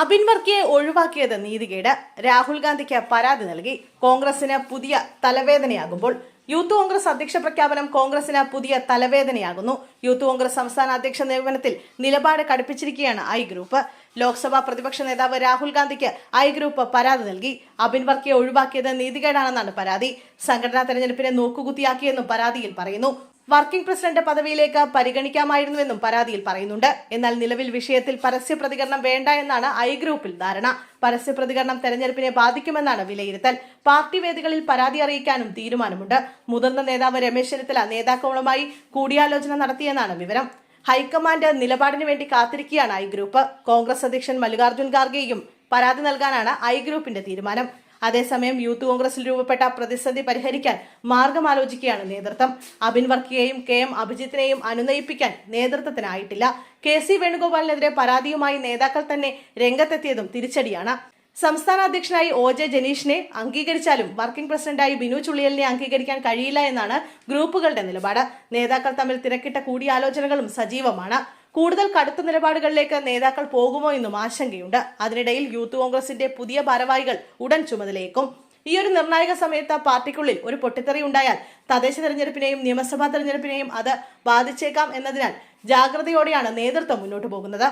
അബിൻ വർക്കിയെ ഒഴിവാക്കിയത് നീതികേട്. രാഹുൽ ഗാന്ധിക്ക് പരാതി നൽകി. കോൺഗ്രസിന് പുതിയ തലവേദനയാകുമ്പോൾ യൂത്ത് കോൺഗ്രസ് അധ്യക്ഷ പ്രഖ്യാപനം കോൺഗ്രസിന് പുതിയ തലവേദനയാകുന്നു. യൂത്ത് കോൺഗ്രസ് സംസ്ഥാന അധ്യക്ഷ നിയമനത്തിൽ നിലപാട് കടുപ്പിച്ചിരിക്കുകയാണ് ഐ ഗ്രൂപ്പ്. ലോക്സഭാ പ്രതിപക്ഷ നേതാവ് രാഹുൽ ഗാന്ധിക്ക് ഐ ഗ്രൂപ്പ് പരാതി നൽകി. അബിൻ വർക്കിയെ ഒഴിവാക്കിയത് നീതികേടാണെന്നാണ് പരാതി. സംഘടനാ തെരഞ്ഞെടുപ്പിനെ നോക്കുകുത്തിയാക്കിയെന്നും പരാതിയിൽ പറയുന്നു. വർക്കിംഗ് പ്രസിഡന്റ് പദവിയിലേക്ക് പരിഗണിക്കാമായിരുന്നുവെന്നും പരാതിയിൽ പറയുന്നുണ്ട്. എന്നാൽ നിലവിൽ വിഷയത്തിൽ പരസ്യ പ്രതികരണം വേണ്ട എന്നാണ് ഐ ഗ്രൂപ്പിൽ ധാരണ. പരസ്യ പ്രതികരണം തെരഞ്ഞെടുപ്പിനെ ബാധിക്കുമെന്നാണ് വിലയിരുത്തൽ. പാർട്ടി വേദികളിൽ പരാതി അറിയിക്കാനും തീരുമാനമുണ്ട്. മുതിർന്ന നേതാവ് രമേശ് ചെന്നിത്തല നേതാക്കളുമായി കൂടിയാലോചന നടത്തിയെന്നാണ് വിവരം. ഹൈക്കമാൻഡ് നിലപാടിന് വേണ്ടി കാത്തിരിക്കുകയാണ് ഐ ഗ്രൂപ്പ്. കോൺഗ്രസ് അധ്യക്ഷൻ മല്ലികാർജുൻ ഖാർഗെയും പരാതി നൽകാനാണ് ഐ ഗ്രൂപ്പിന്റെ തീരുമാനം. അതേസമയം യൂത്ത് കോൺഗ്രസിൽ രൂപപ്പെട്ട പ്രതിസന്ധി പരിഹരിക്കാൻ മാർഗമാലോചിക്കുകയാണ് നേതൃത്വം. അബിൻ വർക്കിയെയും കെ എം അഭിജിത്തിനെയും അനുനയിപ്പിക്കാൻ നേതൃത്വത്തിനായിട്ടില്ല. കെ സി വേണുഗോപാലിനെതിരെ പരാതിയുമായി നേതാക്കൾ തന്നെ രംഗത്തെത്തിയതും തിരിച്ചടിയാണ്. സംസ്ഥാന അധ്യക്ഷനായി ഒ ജെ ജനീഷിനെ അംഗീകരിച്ചാലും വർക്കിംഗ് പ്രസിഡന്റായി ബിനു ചുള്ളിയലിനെ അംഗീകരിക്കാൻ കഴിയില്ല എന്നാണ് ഗ്രൂപ്പുകളുടെ നിലപാട്. നേതാക്കൾ തമ്മിൽ തിരക്കിട്ട കൂടിയാലോചനകളും സജീവമാണ്. കൂടുതൽ കടുത്ത നിലപാടുകളിലേക്ക് നേതാക്കൾ പോകുമോ എന്നും ആശങ്കയുണ്ട്. അതിനിടയിൽ യൂത്ത് കോൺഗ്രസിന്റെ പുതിയ ഭാരവാഹികൾ ഉടൻ ചുമതലയേക്കും. ഈ ഒരു നിർണായക സമയത്ത് പാർട്ടിക്കുള്ളിൽ ഒരു പൊട്ടിത്തെറി ഉണ്ടായാൽ തദ്ദേശ തെരഞ്ഞെടുപ്പിനെയും നിയമസഭാ തെരഞ്ഞെടുപ്പിനെയും അത് ബാധിച്ചേക്കാം എന്നതിനാൽ ജാഗ്രതയോടെയാണ് നേതൃത്വം മുന്നോട്ട് പോകുന്നത്.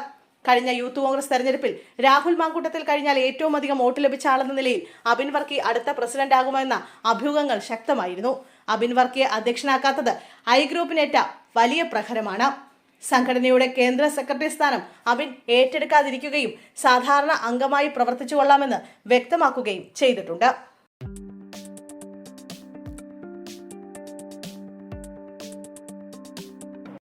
കഴിഞ്ഞ യൂത്ത് കോൺഗ്രസ് തെരഞ്ഞെടുപ്പിൽ രാഹുൽ മാങ്കൂട്ടത്തിൽ കഴിഞ്ഞാൽ ഏറ്റവും അധികം വോട്ട് ലഭിച്ച ആളെന്ന നിലയിൽ അബിൻ വർക്കി അടുത്ത പ്രസിഡന്റ് ആകുമെന്ന അഭ്യൂഹങ്ങൾ ശക്തമായിരുന്നു. അബിൻ വർക്കിയെ അധ്യക്ഷനാക്കാത്തത് ഐ ഗ്രൂപ്പിനേറ്റ വലിയ പ്രഹരമാണ്. സംഘടനയുടെ കേന്ദ്ര സെക്രട്ടറി സ്ഥാനം അബിൻ ഏറ്റെടുക്കാതിരിക്കുകയും സാധാരണ അംഗമായി പ്രവർത്തിച്ചു കൊള്ളാമെന്ന് വ്യക്തമാക്കുകയും ചെയ്തിട്ടുണ്ട്.